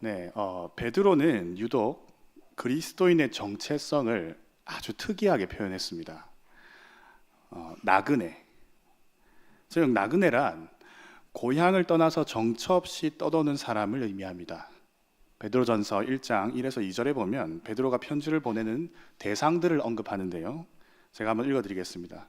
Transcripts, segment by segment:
네, 어, 베드로는 유독 그리스도인의 정체성을 아주 특이하게 표현했습니다. 어, 나그네. 즉 나그네란 고향을 떠나서 정처 없이 떠도는 사람을 의미합니다. 베드로전서 1장 1에서 2절에 보면 베드로가 편지를 보내는 대상들을 언급하는데요. 제가 한번 읽어 드리겠습니다.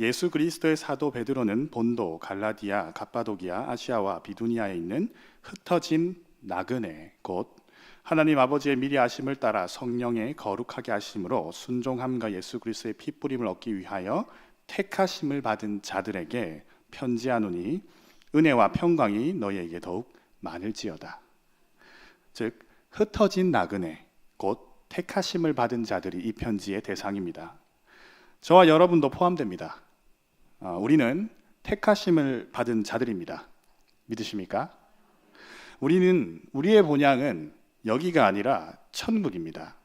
예수 그리스도의 사도 베드로는 본도, 갈라디아, 갑바도기아, 아시아와 비두니아에 있는 흩어진 나그네 곧 하나님 아버지의 미리 아심을 따라 성령의 거룩하게 하심으로 순종함과 예수 그리스도의 피 뿌림을 얻기 위하여 택하심을 받은 자들에게 편지하노니 은혜와 평강이 너희에게 더욱 많을지어다. 즉 흩어진 나그네 곧 택하심을 받은 자들이 이 편지의 대상입니다. 저와 여러분도 포함됩니다. 어, 우리는 택하심을 받은 자들입니다. 믿으십니까? 우리는 우리의 본향은 여기가 아니라 천국입니다.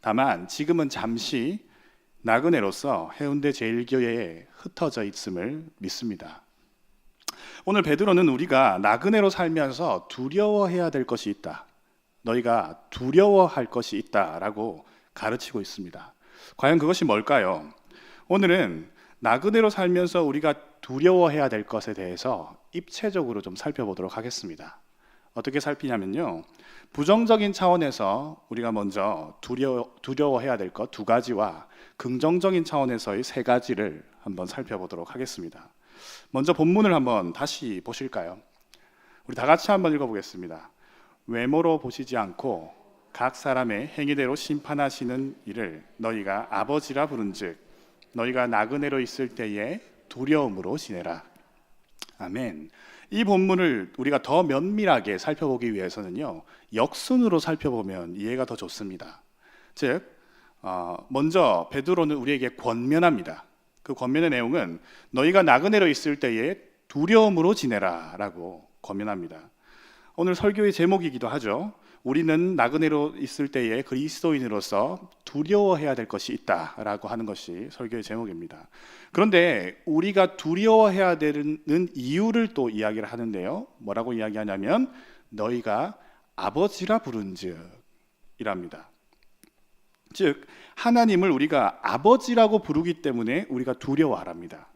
다만 지금은 잠시 나그네로서 해운대 제일교회에 흩어져 있음을 믿습니다. 오늘 베드로는 우리가 나그네로 살면서 두려워해야 될 것이 있다. 너희가 두려워할 것이 있다라고 가르치고 있습니다. 과연 그것이 뭘까요? 오늘은 나그네로 살면서 우리가 두려워해야 될 것에 대해서 입체적으로 좀 살펴보도록 하겠습니다. 어떻게 살피냐면요. 부정적인 차원에서 우리가 먼저 두려워, 두려워해야 될 것 두 가지와 긍정적인 차원에서의 세 가지를 한번 살펴보도록 하겠습니다. 먼저 본문을 한번 다시 보실까요? 우리 다 같이 한번 읽어보겠습니다. 외모로 보시지 않고 각 사람의 행위대로 심판하시는 이를 너희가 아버지라 부른즉 너희가 나그네로 있을 때에 두려움으로 지내라. 아멘. 이 본문을 우리가 더 면밀하게 살펴보기 위해서는요 역순으로 살펴보면 이해가 더 좋습니다. 즉 어, 먼저 베드로는 우리에게 권면합니다. 그 권면의 내용은 너희가 나그네로 있을 때에 두려움으로 지내라라고 권면합니다. 오늘 설교의 제목이기도 하죠. 우리는 나그네로 있을 때에 그리스도인으로서 두려워해야 될 것이 있다라고 하는 것이 설교의 제목입니다. 그런데 우리가 두려워해야 되는 이유를 또 이야기를 하는데요. 뭐라고 이야기하냐면 너희가 아버지라 부른즉이랍니다. 즉 하나님을 우리가 아버지라고 부르기 때문에 우리가 두려워하랍니다.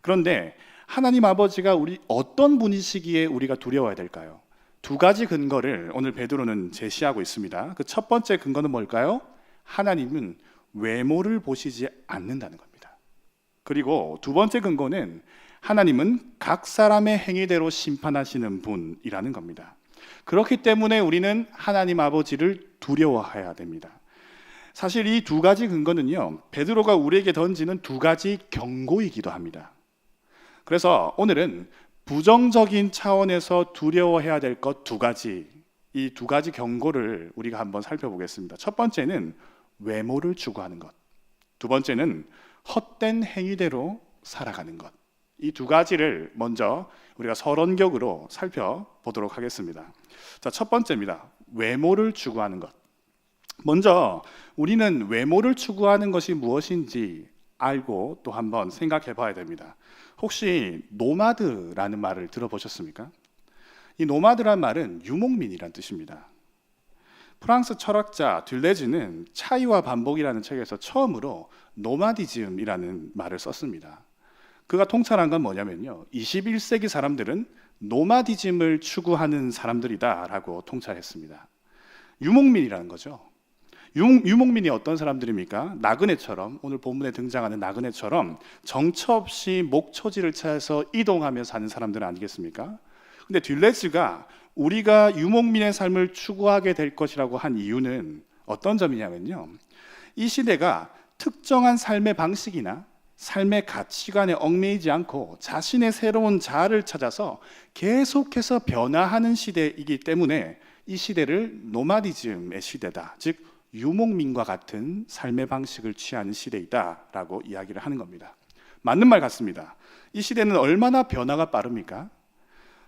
그런데 하나님 아버지가 우리 어떤 분이시기에 우리가 두려워해야 될까요? 두 가지 근거를 오늘 베드로는 제시하고 있습니다. 그 첫 번째 근거는 뭘까요? 하나님은 외모를 보시지 않는다는 겁니다. 그리고 두 번째 근거는 하나님은 각 사람의 행위대로 심판하시는 분이라는 겁니다. 그렇기 때문에 우리는 하나님 아버지를 두려워해야 됩니다. 사실 이 두 가지 근거는요, 베드로가 우리에게 던지는 두 가지 경고이기도 합니다. 그래서 오늘은 부정적인 차원에서 두려워해야 될 것 두 가지, 이 두 가지 경고를 우리가 한번 살펴보겠습니다. 첫 번째는 외모를 추구하는 것. 두 번째는 헛된 행위대로 살아가는 것. 이 두 가지를 먼저 우리가 서론격으로 살펴보도록 하겠습니다. 자, 첫 번째입니다. 외모를 추구하는 것. 먼저 우리는 외모를 추구하는 것이 무엇인지 알고 또 한번 생각해 봐야 됩니다. 혹시 노마드라는 말을 들어보셨습니까? 이 노마드란 말은 유목민이란 뜻입니다. 프랑스 철학자 듈레즈는 차이와 반복이라는 책에서 처음으로 노마디즘이라는 말을 썼습니다. 그가 통찰한 건 뭐냐면요. 21세기 사람들은 노마디즘을 추구하는 사람들이다라고 통찰했습니다. 유목민이라는 거죠. 유목민이 어떤 사람들입니까? 나그네처럼 오늘 본문에 등장하는 나그네처럼 정처 없이 목초지를 찾아서 이동하며 사는 사람들 아니겠습니까? 근데 딜레즈가 우리가 유목민의 삶을 추구하게 될 것이라고 한 이유는 어떤 점이냐면요. 이 시대가 특정한 삶의 방식이나 삶의 가치관에 얽매이지 않고 자신의 새로운 자아를 찾아서 계속해서 변화하는 시대이기 때문에 이 시대를 노마디즘의 시대다. 즉 유목민과 같은 삶의 방식을 취하는 시대이다라고 이야기를 하는 겁니다. 맞는 말 같습니다. 이 시대는 얼마나 변화가 빠릅니까?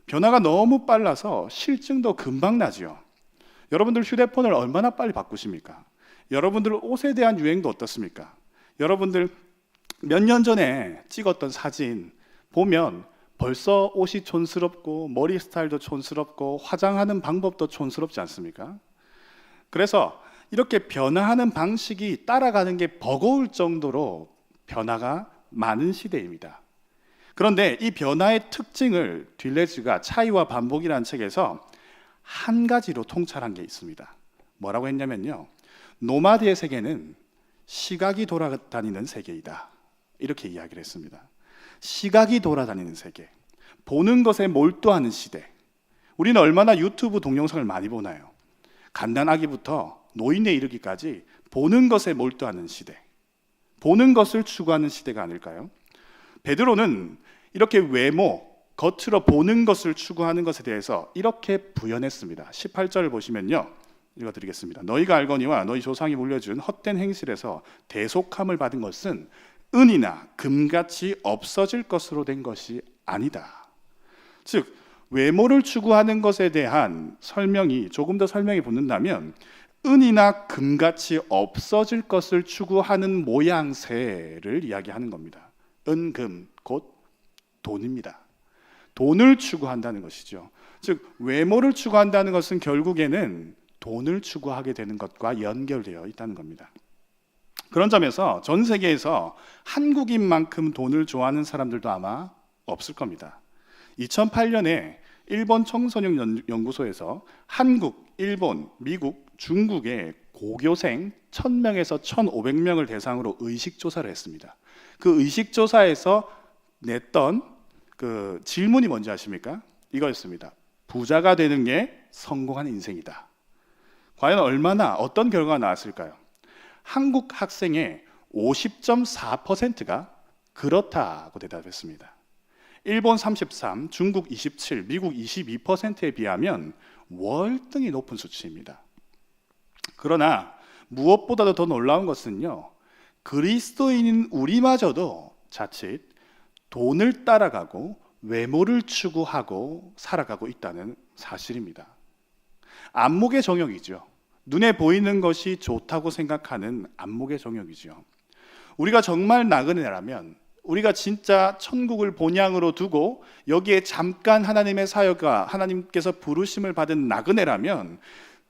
변화가 너무 빨라서 실증도 금방 나지요. 여러분들 휴대폰을 얼마나 빨리 바꾸십니까? 여러분들 옷에 대한 유행도 어떻습니까? 여러분들 몇 년 전에 찍었던 사진 보면 벌써 옷이 촌스럽고 머리 스타일도 촌스럽고 화장하는 방법도 촌스럽지 않습니까? 그래서 이렇게 변화하는 방식이 따라가는 게 버거울 정도로 변화가 많은 시대입니다. 그런데 이 변화의 특징을 딜레즈가 차이와 반복이라는 책에서 한 가지로 통찰한 게 있습니다. 뭐라고 했냐면요. 노마드의 세계는 시각이 돌아다니는 세계이다. 이렇게 이야기를 했습니다. 시각이 돌아다니는 세계. 보는 것에 몰두하는 시대. 우리는 얼마나 유튜브 동영상을 많이 보나요? 간단하기부터 노인에 이르기까지 보는 것에 몰두하는 시대. 보는 것을 추구하는 시대가 아닐까요? 베드로는 이렇게 외모, 겉으로 보는 것을 추구하는 것에 대해서 이렇게 부연했습니다. 18절을 보시면요. 읽어드리겠습니다. 너희가 알거니와 너희 조상이 물려준 헛된 행실에서 대속함을 받은 것은 은이나 금같이 없어질 것으로 된 것이 아니다. 즉 외모를 추구하는 것에 대한 설명이 조금 더 설명이 붙는다면 은이나 금같이 없어질 것을 추구하는 모양새를 이야기하는 겁니다. 은, 금, 곧 돈입니다. 돈을 추구한다는 것이죠. 즉 외모를 추구한다는 것은 결국에는 돈을 추구하게 되는 것과 연결되어 있다는 겁니다. 그런 점에서 전 세계에서 한국인만큼 돈을 좋아하는 사람들도 아마 없을 겁니다. 2008년에 일본 청소년 연구소에서 한국, 일본, 미국, 중국의 고교생 1000명에서 1500명을 대상으로 의식 조사를 했습니다. 그 의식 조사에서 냈던 그 질문이 뭔지 아십니까? 이거였습니다. 부자가 되는 게 성공한 인생이다. 과연 얼마나 어떤 결과가 나왔을까요? 한국 학생의 50.4%가 그렇다고 대답했습니다. 일본 33, 중국 27, 미국 22%에 비하면 월등히 높은 수치입니다. 그러나 무엇보다도 더 놀라운 것은요. 그리스도인인 우리마저도 자칫 돈을 따라가고 외모를 추구하고 살아가고 있다는 사실입니다. 안목의 정욕이죠. 눈에 보이는 것이 좋다고 생각하는 안목의 정욕이죠. 우리가 정말 나그네라면 우리가 진짜 천국을 본향으로 두고 여기에 잠깐 하나님의 사역과 하나님께서 부르심을 받은 나그네라면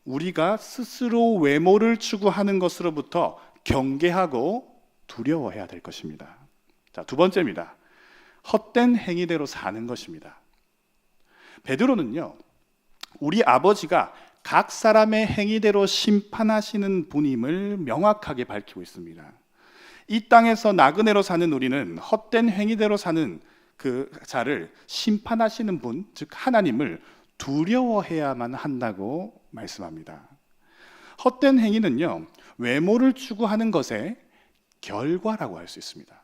우리가 스스로 외모를 추구하는 것으로부터 경계하고 두려워해야 될 것입니다. 자, 두 번째입니다. 헛된 행위대로 사는 것입니다. 베드로는요. 우리 아버지가 각 사람의 행위대로 심판하시는 분임을 명확하게 밝히고 있습니다. 이 땅에서 나그네로 사는 우리는 헛된 행위대로 사는 그 자를 심판하시는 분, 즉 하나님을 두려워해야만 한다고 말씀합니다. 헛된 행위는요, 외모를 추구하는 것의 결과라고 할 수 있습니다.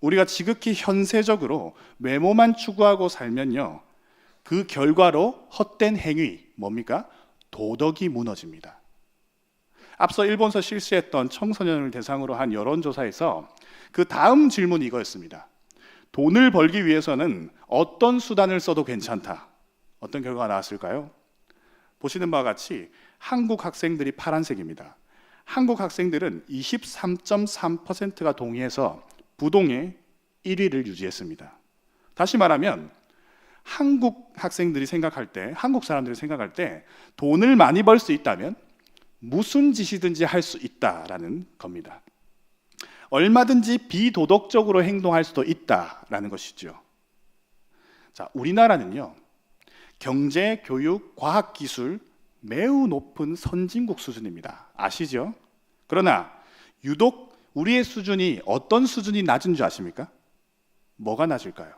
우리가 지극히 현세적으로 외모만 추구하고 살면요, 그 결과로 헛된 행위, 뭡니까? 도덕이 무너집니다. 앞서 일본서 실시했던 청소년을 대상으로 한 여론조사에서 그 다음 질문이 이거였습니다. 돈을 벌기 위해서는 어떤 수단을 써도 괜찮다. 어떤 결과가 나왔을까요? 보시는 바와 같이 한국 학생들이 파란색입니다. 한국 학생들은 23.3%가 동의해서 부동의 1위를 유지했습니다. 다시 말하면 한국 학생들이 생각할 때, 한국 사람들이 생각할 때 돈을 많이 벌 수 있다면 무슨 짓이든지 할 수 있다라는 겁니다. 얼마든지 비도덕적으로 행동할 수도 있다라는 것이죠. 자, 우리나라는요. 경제, 교육, 과학 기술 매우 높은 선진국 수준입니다. 아시죠? 그러나 유독 우리의 수준이 어떤 수준이 낮은 줄 아십니까? 뭐가 낮을까요?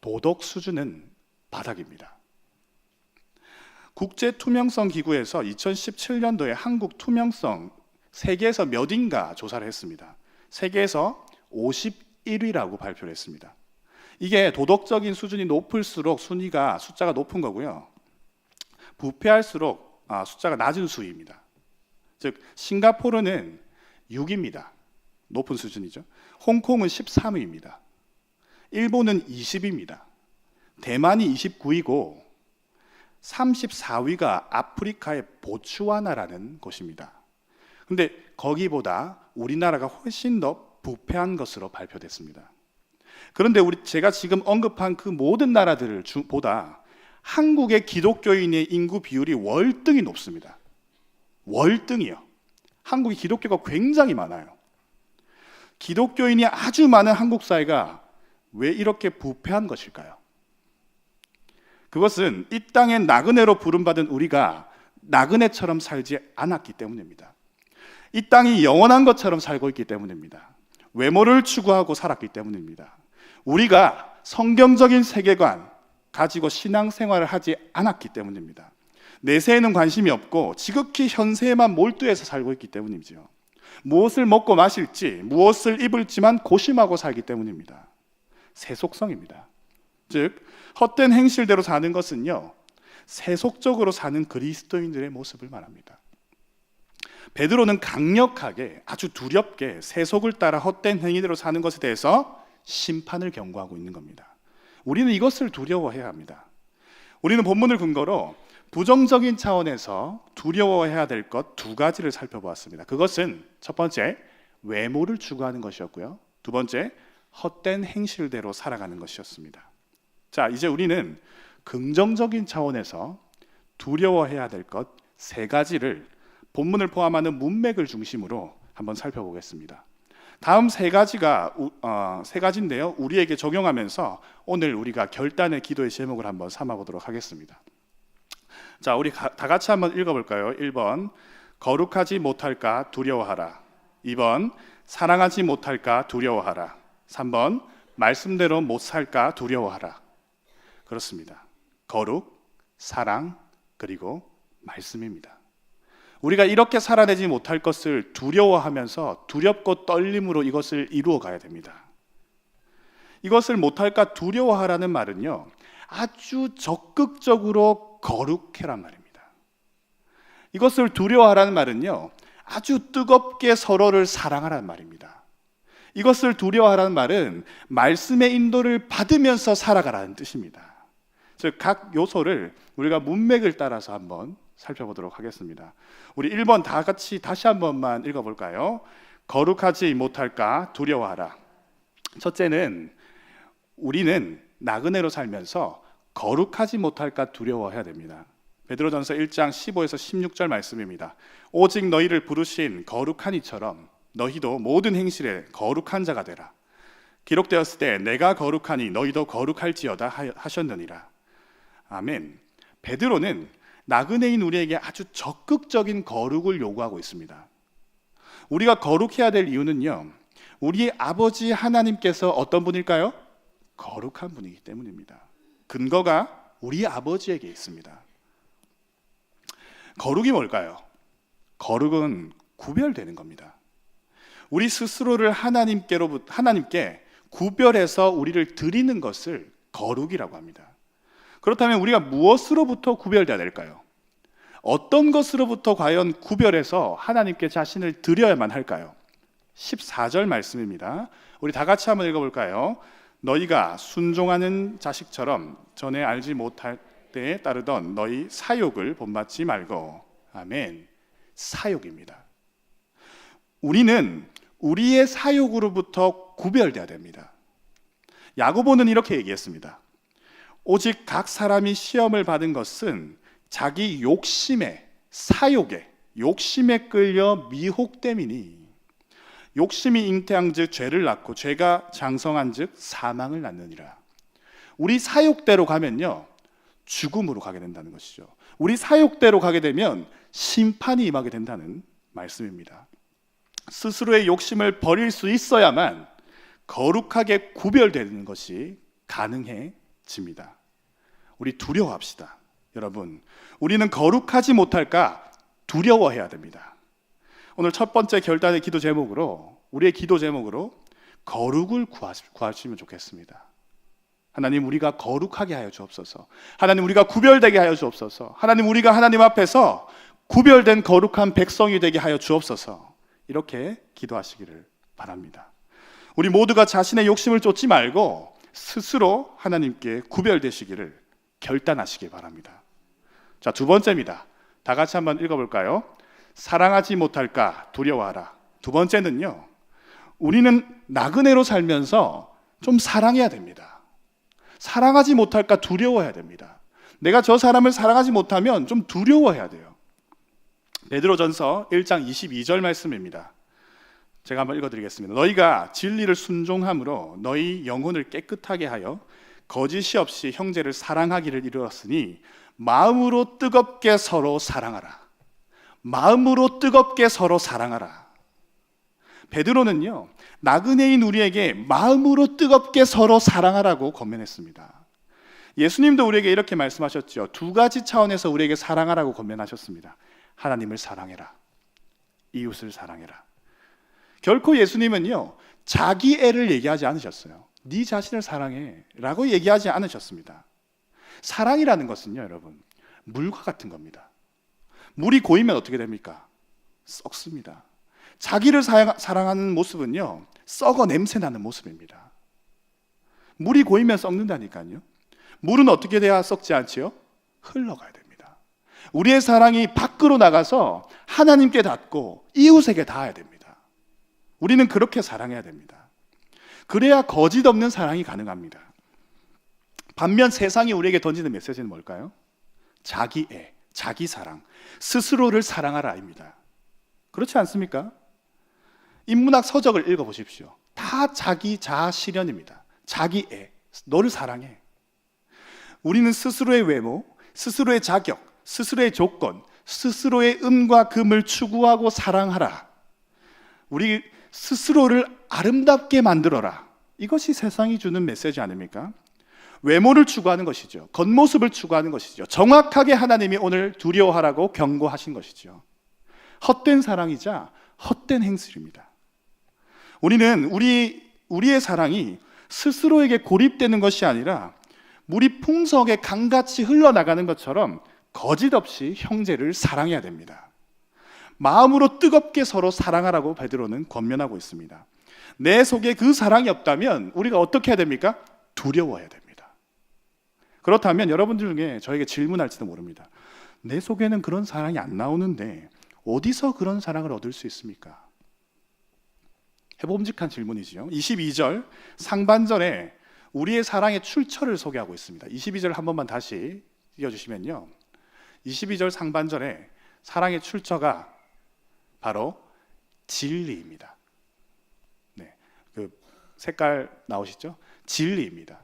도덕 수준은 바닥입니다. 국제 투명성 기구에서 2017년도에 한국 투명성 세계에서 몇인가 조사를 했습니다. 세계에서 51위라고 발표를 했습니다. 이게 도덕적인 수준이 높을수록 순위가 숫자가 높은 거고요. 부패할수록 아, 숫자가 낮은 수위입니다. 즉 싱가포르는 6입니다. 높은 수준이죠. 홍콩은 13위입니다. 일본은 20입니다. 대만이 29위고 34위가 아프리카의 보츠와나라는 곳입니다. 근데 거기보다 우리나라가 훨씬 더 부패한 것으로 발표됐습니다. 그런데 우리 제가 지금 언급한 그 모든 나라들을 주- 보다 한국의 기독교인의 인구 비율이 월등히 높습니다. 월등이요. 한국이 기독교가 굉장히 많아요. 기독교인이 아주 많은 한국 사회가 왜 이렇게 부패한 것일까요? 그것은 이 땅의 나그네로 부름받은 우리가 나그네처럼 살지 않았기 때문입니다. 이 땅이 영원한 것처럼 살고 있기 때문입니다. 외모를 추구하고 살았기 때문입니다. 우리가 성경적인 세계관 가지고 신앙생활을 하지 않았기 때문입니다. 내세에는 관심이 없고 지극히 현세에만 몰두해서 살고 있기 때문이죠. 무엇을 먹고 마실지, 무엇을 입을지만 고심하고 살기 때문입니다. 세속성입니다. 즉 헛된 행실대로 사는 것은요 세속적으로 사는 그리스도인들의 모습을 말합니다. 베드로는 강력하게 아주 두렵게 세속을 따라 헛된 행위대로 사는 것에 대해서 심판을 경고하고 있는 겁니다. 우리는 이것을 두려워해야 합니다. 우리는 본문을 근거로 부정적인 차원에서 두려워해야 될 것 두 가지를 살펴보았습니다. 그것은 첫 번째 외모를 추구하는 것이었고요. 두 번째 헛된 행실대로 살아가는 것이었습니다. 자, 이제 우리는 긍정적인 차원에서 두려워해야 될 것 세 가지를 본문을 포함하는 문맥을 중심으로 한번 살펴보겠습니다. 다음 세 가지가 우- 어, 세 가지인데요. 우리에게 적용하면서 오늘 우리가 결단의 기도의 제목을 한번 삼아 보도록 하겠습니다. 자, 우리 가- 다 같이 한번 읽어 볼까요? 1번 거룩하지 못할까 두려워하라. 2번 사랑하지 못할까 두려워하라. 3번 말씀대로 못 살까 두려워하라. 그렇습니다. 거룩, 사랑, 그리고 말씀입니다. 우리가 이렇게 살아내지 못할 것을 두려워하면서 두렵고 떨림으로 이것을 이루어 가야 됩니다. 이것을 못할까 두려워하라는 말은요, 아주 적극적으로 거룩해란 말입니다. 이것을 두려워하라는 말은요, 아주 뜨겁게 서로를 사랑하라는 말입니다. 이것을 두려워하라는 말은 말씀의 인도를 받으면서 살아가라는 뜻입니다. 즉, 각 요소를 우리가 문맥을 따라서 한번 살펴보도록 하겠습니다. 우리 1번 다 같이 다시 한 번만 읽어 볼까요? 거룩하지 못할까 두려워하라. 첫째는 우리는 나그네로 살면서 거룩하지 못할까 두려워해야 됩니다. 베드로전서 1장 15에서 16절 말씀입니다. 오직 너희를 부르신 거룩한 이처럼 너희도 모든 행실에 거룩한 자가 되라. 기록되었을 때 내가 거룩하니 너희도 거룩할지어다 하- 하셨느니라. 아멘. 베드로는 나그네인 우리에게 아주 적극적인 거룩을 요구하고 있습니다. 우리가 거룩해야 될 이유는요. 우리의 아버지 하나님께서 어떤 분일까요? 거룩한 분이기 때문입니다. 근거가 우리 아버지에게 있습니다. 거룩이 뭘까요? 거룩은 구별되는 겁니다. 우리 스스로를 하나님께로 하나님께 구별해서 우리를 드리는 것을 거룩이라고 합니다. 그렇다면 우리가 무엇으로부터 구별돼야 될까요? 어떤 것으로부터 과연 구별해서 하나님께 자신을 드려야만 할까요? 14절 말씀입니다. 우리 다 같이 한번 읽어볼까요? 너희가 순종하는 자식처럼 전에 알지 못할 때에 따르던 너희 사욕을 본받지 말고 아멘. 사욕입니다. 우리는 우리의 사욕으로부터 구별돼야 됩니다. 야고보는 이렇게 얘기했습니다. 오직 각 사람이 시험을 받은 것은 자기 욕심에 사욕에 욕심에 끌려 미혹됨이니 욕심이 잉태한즉 죄를 낳고 죄가 장성한즉 사망을 낳느니라. 우리 사욕대로 가면요 죽음으로 가게 된다는 것이죠. 우리 사욕대로 가게 되면 심판이 임하게 된다는 말씀입니다. 스스로의 욕심을 버릴 수 있어야만 거룩하게 구별되는 것이 가능해집니다. 우리 두려워합시다. 여러분, 우리는 거룩하지 못할까 두려워해야 됩니다. 오늘 첫 번째 결단의 기도 제목으로 우리의 기도 제목으로 거룩을 구하시면 좋겠습니다. 하나님 우리가 거룩하게 하여 주옵소서. 하나님 우리가 구별되게 하여 주옵소서. 하나님 우리가 하나님 앞에서 구별된 거룩한 백성이 되게 하여 주옵소서. 이렇게 기도하시기를 바랍니다. 우리 모두가 자신의 욕심을 쫓지 말고 스스로 하나님께 구별되시기를 결단하시기 바랍니다. 자, 두 번째입니다. 다 같이 한번 읽어볼까요? 사랑하지 못할까 두려워하라. 두 번째는요, 우리는 나그네로 살면서 좀 사랑해야 됩니다. 사랑하지 못할까 두려워해야 됩니다. 내가 저 사람을 사랑하지 못하면 좀 두려워해야 돼요. 베드로전서 1장 22절 말씀입니다. 제가 한번 읽어드리겠습니다. 너희가 진리를 순종함으로 너희 영혼을 깨끗하게 하여 거짓이 없이 형제를 사랑하기를 이루었으니 마음으로 뜨겁게 서로 사랑하라. 마음으로 뜨겁게 서로 사랑하라. 베드로는요 나그네인 우리에게 마음으로 뜨겁게 서로 사랑하라고 권면했습니다. 예수님도 우리에게 이렇게 말씀하셨죠. 두 가지 차원에서 우리에게 사랑하라고 권면하셨습니다. 하나님을 사랑해라. 이웃을 사랑해라. 결코 예수님은요 자기 애를 얘기하지 않으셨어요. 네 자신을 사랑해라고 얘기하지 않으셨습니다. 사랑이라는 것은요, 여러분 물과 같은 겁니다. 물이 고이면 어떻게 됩니까? 썩습니다. 자기를 사랑하는 모습은요 썩어 냄새 나는 모습입니다. 물이 고이면 썩는다니까요. 물은 어떻게 돼야 썩지 않지요? 흘러가야 됩니다. 우리의 사랑이 밖으로 나가서 하나님께 닿고 이웃에게 닿아야 됩니다. 우리는 그렇게 사랑해야 됩니다. 그래야 거짓 없는 사랑이 가능합니다. 반면 세상이 우리에게 던지는 메시지는 뭘까요? 자기 애, 자기 사랑, 스스로를 사랑하라입니다. 그렇지 않습니까? 인문학 서적을 읽어 보십시오. 다 자기 자아 실현입니다. 자기 애, 너를 사랑해. 우리는 스스로의 외모, 스스로의 자격, 스스로의 조건, 스스로의 음과 금을 추구하고 사랑하라. 우리 스스로를 아름답게 만들어라. 이것이 세상이 주는 메시지 아닙니까? 외모를 추구하는 것이죠. 겉모습을 추구하는 것이죠. 정확하게 하나님이 오늘 두려워하라고 경고하신 것이죠. 헛된 사랑이자 헛된 행실입니다. 우리는 우리 우리의 사랑이 스스로에게 고립되는 것이 아니라 물이 풍성에 강같이 흘러나가는 것처럼 거짓 없이 형제를 사랑해야 됩니다. 마음으로 뜨겁게 서로 사랑하라고 베드로는 권면하고 있습니다. 내 속에 그 사랑이 없다면 우리가 어떻게 해야 됩니까? 두려워해야 됩니다. 그렇다면 여러분들 중에 저에게 질문할지도 모릅니다. 내 속에는 그런 사랑이 안 나오는데 어디서 그런 사랑을 얻을 수 있습니까? 해봄직한 질문이지요. 22절 상반절에 우리의 사랑의 출처를 소개하고 있습니다. 22절 한 번만 다시 읽어주시면요. 22절 상반절에 사랑의 출처가 바로 진리입니다. 네, 그 색깔 나오시죠? 진리입니다.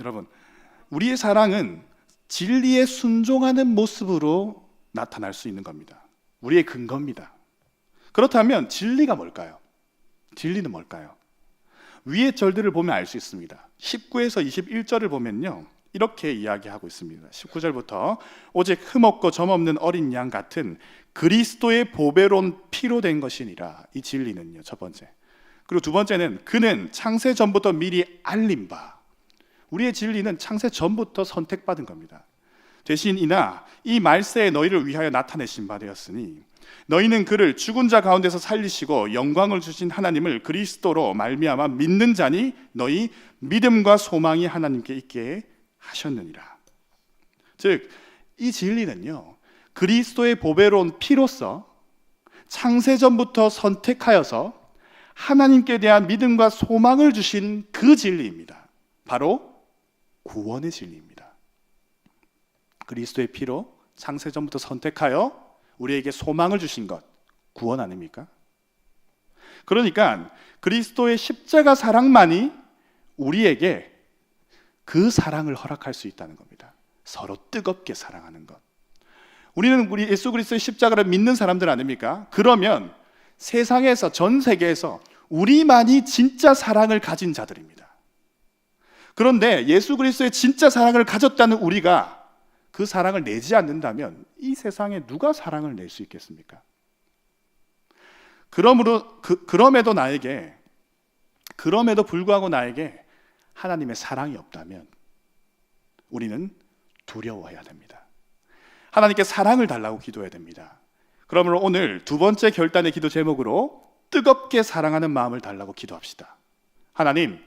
여러분, 우리의 사랑은 진리에 순종하는 모습으로 나타날 수 있는 겁니다. 우리의 근거입니다. 그렇다면 진리가 뭘까요? 진리는 뭘까요? 위의 절들을 보면 알 수 있습니다. 19에서 21절을 보면요. 이렇게 이야기하고 있습니다. 19절부터 오직 흠없고 점없는 어린 양 같은 그리스도의 보배로운 피로 된 것이니라. 이 진리는요. 첫 번째. 그리고 두 번째는 그는 창세 전부터 미리 알림 바. 우리의 진리는 창세 전부터 선택받은 겁니다. 대신 이나 이 말세에 너희를 위하여 나타내신 바 되었으니 너희는 그를 죽은 자 가운데서 살리시고 영광을 주신 하나님을 그리스도로 말미암아 믿는 자니 너희 믿음과 소망이 하나님께 있게 하셨느니라. 즉 이 진리는요. 그리스도의 보배로운 피로서 창세 전부터 선택하여서 하나님께 대한 믿음과 소망을 주신 그 진리입니다. 바로 구원의 진리입니다. 그리스도의 피로 창세 전부터 선택하여 우리에게 소망을 주신 것 구원 아닙니까? 그러니까 그리스도의 십자가 사랑만이 우리에게 그 사랑을 허락할 수 있다는 겁니다. 서로 뜨겁게 사랑하는 것. 우리는 우리 예수 그리스도의 십자가를 믿는 사람들 아닙니까? 그러면 세상에서 전 세계에서 우리만이 진짜 사랑을 가진 자들입니다. 그런데 예수 그리스도의 진짜 사랑을 가졌다는 우리가 그 사랑을 내지 않는다면 이 세상에 누가 사랑을 낼 수 있겠습니까? 그러므로 그, 그럼에도 나에게 그럼에도 불구하고 나에게 하나님의 사랑이 없다면 우리는 두려워해야 됩니다. 하나님께 사랑을 달라고 기도해야 됩니다. 그러므로 오늘 두 번째 결단의 기도 제목으로 뜨겁게 사랑하는 마음을 달라고 기도합시다. 하나님,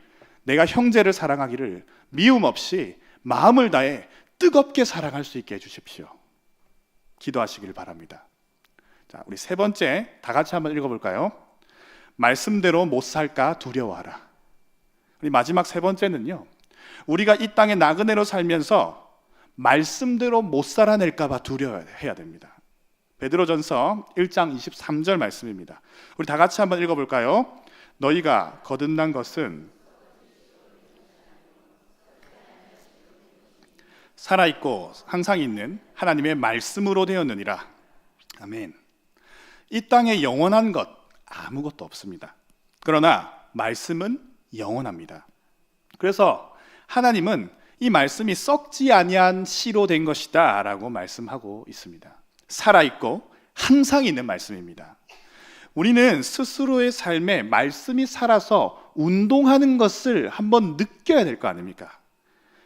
내가 형제를 사랑하기를 미움 없이 마음을 다해 뜨겁게 사랑할 수 있게 해주십시오. 기도하시길 바랍니다. 자, 우리 세 번째 다 같이 한번 읽어볼까요? 말씀대로 못 살까 두려워하라. 마지막 세 번째는요. 우리가 이 땅의 나그네로 살면서 말씀대로 못 살아낼까 봐 두려워해야 됩니다. 베드로전서 1장 23절 말씀입니다. 우리 다 같이 한번 읽어 볼까요? 너희가 거듭난 것은 살아 있고 항상 있는 하나님의 말씀으로 되었느니라. 아멘. 이 땅에 영원한 것 아무것도 없습니다. 그러나 말씀은 영원합니다. 그래서 하나님은 이 말씀이 썩지 아니한 씨로 된 것이다라고 말씀하고 있습니다. 살아 있고 항상 있는 말씀입니다. 우리는 스스로의 삶에 말씀이 살아서 운동하는 것을 한번 느껴야 될 거 아닙니까?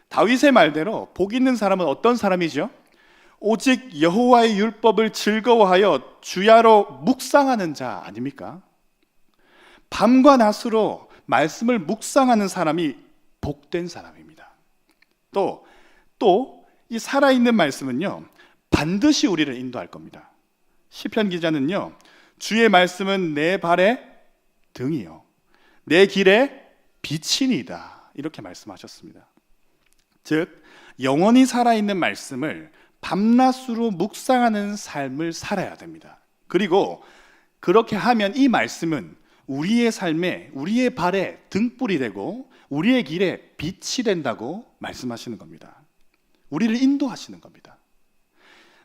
다윗의 말대로 복 있는 사람은 어떤 사람이죠? 오직 여호와의 율법을 즐거워하여 주야로 묵상하는 자 아닙니까? 밤과 낮으로 말씀을 묵상하는 사람이 복된 사람입니다. 또 또 이 살아있는 말씀은요 반드시 우리를 인도할 겁니다. 시편 기자는요 주의 말씀은 내 발의 등이요 내 길의 빛이니다 이렇게 말씀하셨습니다. 즉 영원히 살아있는 말씀을 밤낮으로 묵상하는 삶을 살아야 됩니다. 그리고 그렇게 하면 이 말씀은 우리의 삶에 우리의 발에 등불이 되고 우리의 길에 빛이 된다고 말씀하시는 겁니다. 우리를 인도하시는 겁니다.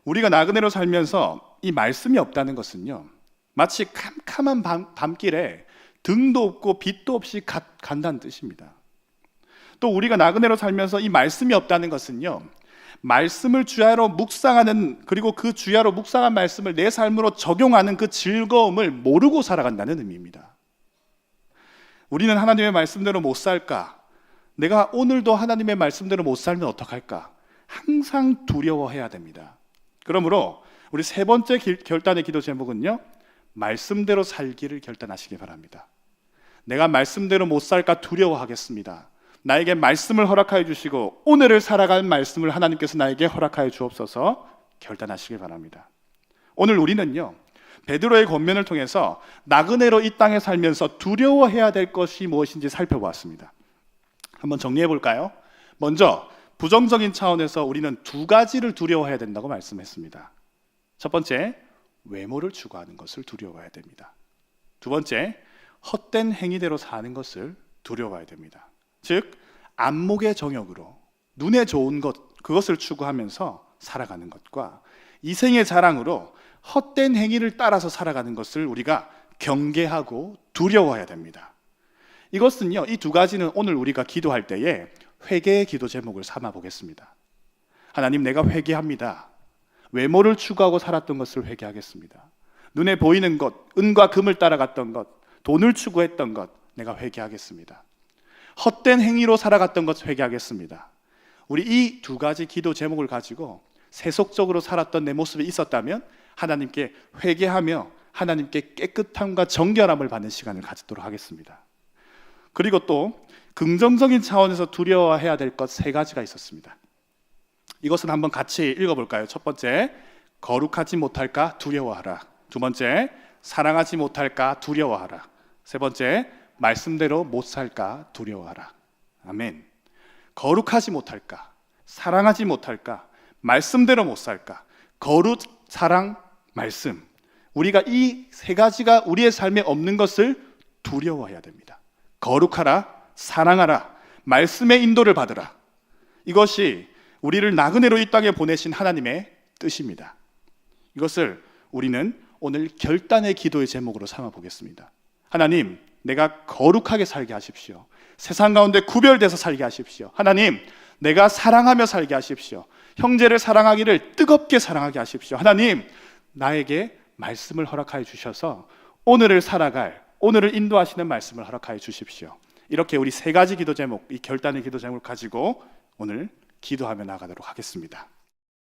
우리가 나그네로 살면서 이 말씀이 없다는 것은요. 마치 캄캄한 밤, 밤길에 등도 없고 빛도 없이 가, 간다는 뜻입니다. 또 우리가 나그네로 살면서 이 말씀이 없다는 것은요. 말씀을 주야로 묵상하는 그리고 그 주야로 묵상한 말씀을 내 삶으로 적용하는 그 즐거움을 모르고 살아간다는 의미입니다. 우리는 하나님의 말씀대로 못 살까? 내가 오늘도 하나님의 말씀대로 못 살면 어떡할까? 항상 두려워해야 됩니다. 그러므로 우리 세 번째 결단의 기도 제목은요. 말씀대로 살기를 결단하시기 바랍니다. 내가 말씀대로 못 살까 두려워하겠습니다. 나에게 말씀을 허락하여 주시고 오늘을 살아갈 말씀을 하나님께서 나에게 허락하여 주옵소서 결단하시길 바랍니다. 오늘 우리는요. 베드로의 권면을 통해서 나그네로 이 땅에 살면서 두려워해야 될 것이 무엇인지 살펴보았습니다. 한번 정리해 볼까요? 먼저 부정적인 차원에서 우리는 두 가지를 두려워해야 된다고 말씀했습니다. 첫 번째, 외모를 추구하는 것을 두려워해야 됩니다. 두 번째, 헛된 행위대로 사는 것을 두려워해야 됩니다. 즉 안목의 정욕으로 눈에 좋은 것 그것을 추구하면서 살아가는 것과 이생의 자랑으로 헛된 행위를 따라서 살아가는 것을 우리가 경계하고 두려워해야 됩니다. 이것은요, 이 두 가지는 오늘 우리가 기도할 때에 회개의 기도 제목을 삼아 보겠습니다. 하나님, 내가 회개합니다. 외모를 추구하고 살았던 것을 회개하겠습니다. 눈에 보이는 것, 은과 금을 따라갔던 것, 돈을 추구했던 것, 내가 회개하겠습니다. 헛된 행위로 살아갔던 것 회개하겠습니다. 우리 이 두 가지 기도 제목을 가지고 세속적으로 살았던 내 모습이 있었다면 하나님께 회개하며 하나님께 깨끗함과 정결함을 받는 시간을 가지도록 하겠습니다. 그리고 또 긍정적인 차원에서 두려워해야 될 것 세 가지가 있었습니다. 이것은 한번 같이 읽어볼까요? 첫 번째, 거룩하지 못할까 두려워하라. 두 번째, 사랑하지 못할까 두려워하라. 세 번째, 말씀대로 못 살까 두려워하라. 아멘. 거룩하지 못할까? 사랑하지 못할까? 말씀대로 못 살까? 거룩, 사랑, 말씀. 우리가 이 세 가지가 우리의 삶에 없는 것을 두려워해야 됩니다. 거룩하라, 사랑하라, 말씀의 인도를 받으라. 이것이 우리를 나그네로 이 땅에 보내신 하나님의 뜻입니다. 이것을 우리는 오늘 결단의 기도의 제목으로 삼아 보겠습니다. 하나님, 내가 거룩하게 살게 하십시오. 세상 가운데 구별돼서 살게 하십시오. 하나님, 내가 사랑하며 살게 하십시오. 형제를 사랑하기를 뜨겁게 사랑하게 하십시오. 하나님, 나에게 말씀을 허락하여 주셔서 오늘을 살아갈, 오늘을 인도하시는 말씀을 허락하여 주십시오. 이렇게 우리 세 가지 기도 제목, 이 결단의 기도 제목을 가지고 오늘 기도하며 나가도록 하겠습니다.